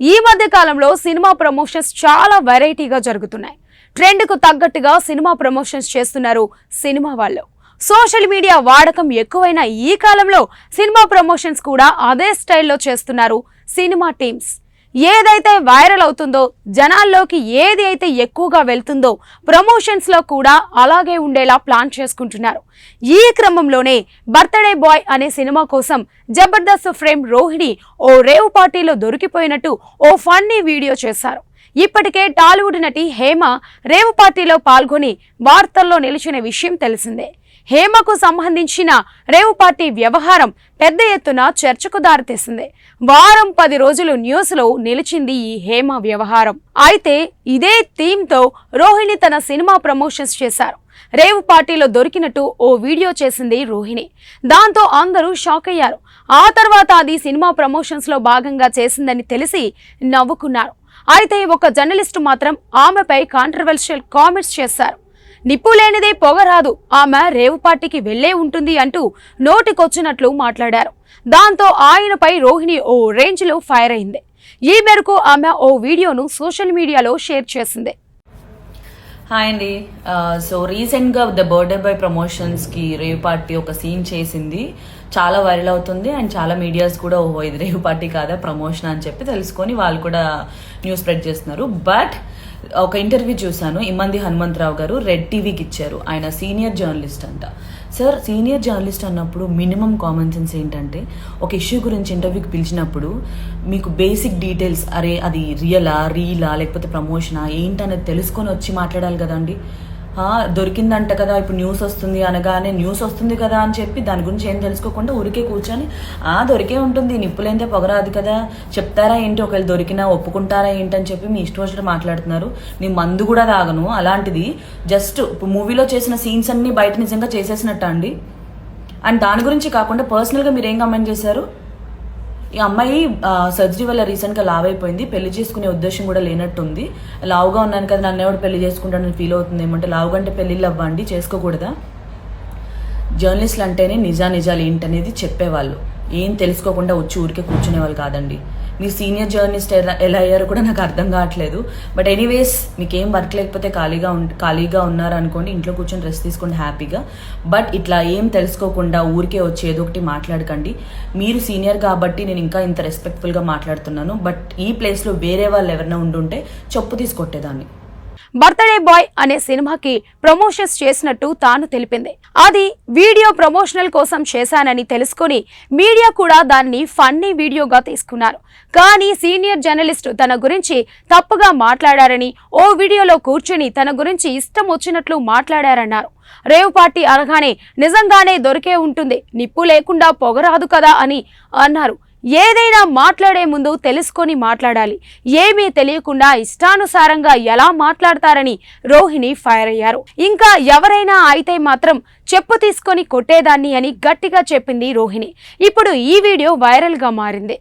ఈ మధ్య కాలంలో సినిమా ప్రమోషన్స్ చాలా వెరైటీగా జరుగుతున్నాయి. ట్రెండ్కు తగ్గట్టుగా సినిమా ప్రమోషన్స్ చేస్తున్నారు సినిమా వాళ్ళు. సోషల్ మీడియా వాడకం ఎక్కువైన ఈ కాలంలో సినిమా ప్రమోషన్స్ కూడా అదే స్టైల్లో చేస్తున్నారు సినిమా టీమ్స్. ఏదైతే వైరల్ అవుతుందో జనాల్లోకి ఏది అయితే ఎక్కువగా వెళ్తుందో ప్రమోషన్స్లో కూడా అలాగే ఉండేలా ప్లాన్ చేసుకుంటున్నారు. ఈ క్రమంలోనే బర్త్డే బాయ్ అనే సినిమా కోసం జబర్దస్త్ ఫ్రేమ్ రోహిణి ఓ రేవ్ పార్టీలో దొరికిపోయినట్టు ఓ ఫన్నీ వీడియో చేశారు. ఇప్పటికే టాలీవుడ్ నటి హేమ రేవు పార్టీలో పాల్గొని వార్తల్లో నిలిచిన విషయం తెలిసిందే. హేమకు సంబంధించిన రేవు పార్టీ వ్యవహారం పెద్ద ఎత్తున చర్చకు దారితీసింది. వారం పది రోజులు న్యూస్లో నిలిచింది ఈ హేమ వ్యవహారం. అయితే ఇదే థీమ్తో రోహిణి తన సినిమా ప్రమోషన్స్ చేశారు. రేవు పార్టీలో దొరికినట్టు ఓ వీడియో చేసింది రోహిణి. దాంతో అందరూ షాక్ అయ్యారు. ఆ తర్వాత అది సినిమా ప్రమోషన్స్లో భాగంగా చేసిందని తెలిసి నవ్వుకున్నారు. అయితే ఒక జర్నలిస్ట్ మాత్రం ఆమెపై కాంట్రవర్షియల్ కామెంట్స్ చేశారు. నిప్పు లేనిదే పొగ రాదు ఆమె రేవు పార్టీకి వెళ్ళే ఉంటుంది అంటూ నోటికొచ్చినట్లు మాట్లాడారు. దాంతో ఆయనపై రోహిణి ఓ రేంజ్లో ఫైర్ అయింది. ఈ మేరకు ఆమె ఓ వీడియోను సోషల్ మీడియాలో షేర్ చేసింది. హాయ్ అండి సో రీసెంట్గా ద బర్త్డే బాయ్ ప్రమోషన్స్కి రేవ్ పార్టీ ఒక సీన్ చేసింది. చాలా వైరల్ అవుతుంది అండ్ చాలా మీడియాస్ కూడా ఓహో ఇది రేవ్ పార్టీ కాదా? ప్రమోషన్ అని చెప్పి తెలుసుకొని వాళ్ళు కూడా న్యూస్ స్ప్రెడ్ చేస్తున్నారు. బట్ ఒక ఇంటర్వ్యూ చూశాను. ఇమ్మంది హనుమంతరావు గారు రెడ్ టీవీకి ఇచ్చారు. ఆయన సీనియర్ జర్నలిస్ట్ అంట. సార్ సీనియర్ జర్నలిస్ట్ అన్నప్పుడు మినిమం కామన్ సెన్స్ ఏంటంటే ఒక ఇష్యూ గురించి ఇంటర్వ్యూకి పిలిచినప్పుడు మీకు బేసిక్ డీటెయిల్స్ అరే అది రియలా రీలా లేకపోతే ప్రమోషనా ఏంటనేది తెలుసుకొని వచ్చి మాట్లాడాలి కదండి. దొరికిందంట కదా ఇప్పుడు న్యూస్ వస్తుంది అనగానే న్యూస్ వస్తుంది కదా అని చెప్పి దాని గురించి ఏం తెలుసుకోకుండా ఊరికే కూర్చొని ఆ దొరికే ఉంటుంది నిప్పులైతే పొగరాదు కదా చెప్తారా ఏంటి? ఒకవేళ దొరికినా ఒప్పుకుంటారా ఏంటి? అని చెప్పి మీ ఇష్టం వచ్చినట్టు మాట్లాడుతున్నారు. నేను మందు కూడా తాగను అలాంటిది. జస్ట్ ఇప్పుడు మూవీలో చేసిన సీన్స్ అన్ని బయట నిజంగా చేసేసినట్ట అండి? అండ్ దాని గురించి కాకుండా పర్సనల్గా మీరు ఏం కమెంట్ చేశారు? ఈ అమ్మాయి సర్జరీ వల్ల రీసెంట్గా లావ్ అయిపోయింది. పెళ్ళి చేసుకునే ఉద్దేశం కూడా లేనట్టుంది. లావుగా ఉన్నాను కదా నన్ను ఎవడు పెళ్ళి చేసుకుంటానని ఫీల్ అవుతుంది. ఏమంటే లావుగా అంటే పెళ్ళిళ్ళు అవ్వండి చేసుకోకూడదా? జర్నలిస్టులు అంటేనే నిజా నిజాలు ఏంటనేది చెప్పేవాళ్ళు. ఏం తెలుసుకోకుండా వచ్చి ఊరికే కూర్చునే వాళ్ళు కాదండి. మీరు సీనియర్ జర్నలిస్ట్ ఎలా ఎలా అయ్యారో కూడా నాకు అర్థం కావట్లేదు. బట్ ఎనీవేస్ మీకు ఏం వర్క్ లేకపోతే ఖాళీగా ఉం ఖాళీగా ఉన్నారు అనుకోండి ఇంట్లో కూర్చొని రెస్ట్ తీసుకోండి హ్యాపీగా. బట్ ఇట్లా ఏం తెలుసుకోకుండా ఊరికే వచ్చి ఏదో ఒకటి మాట్లాడకండి. మీరు సీనియర్ కాబట్టి నేను ఇంకా ఇంత రెస్పెక్ట్ఫుల్గా మాట్లాడుతున్నాను. బట్ ఈ ప్లేస్లో వేరే వాళ్ళు ఎవరైనా ఉండుంటే చెప్పు తీసుకొట్టేదాన్ని బర్త్డే బాయ్ అనే సినిమాకి ప్రమోషన్స్ చేసినట్టు తాను తెలిపింది. అది వీడియో ప్రమోషనల్ కోసం చేశానని తెలుసుకుని మీడియా కూడా దాన్ని ఫన్నీ వీడియోగా తీసుకున్నారు. కానీ సీనియర్ జర్నలిస్ట్ తన గురించి తప్పుగా మాట్లాడారని ఓ వీడియోలో కూర్చుని తన గురించి ఇష్టం వచ్చినట్లు మాట్లాడారన్నారు. రేవ్ పార్టీ అనగానే నిజంగానే దొరికే ఉంటుంది నిప్పు లేకుండా పొగరాదు కదా అని అన్నారు. ఏదైనా మాట్లాడే ముందు తెలుసుకొని మాట్లాడాలి. ఏమీ తెలియకుండా ఇష్టానుసారంగా ఎలా మాట్లాడతారని రోహిణి ఫైర్ అయ్యారు. ఇంకా ఎవరైనా అయితే మాత్రం చెప్పు తీసుకొని కొట్టేదాన్ని అని గట్టిగా చెప్పింది రోహిణి. ఇప్పుడు ఈ వీడియో వైరల్గా మారింది.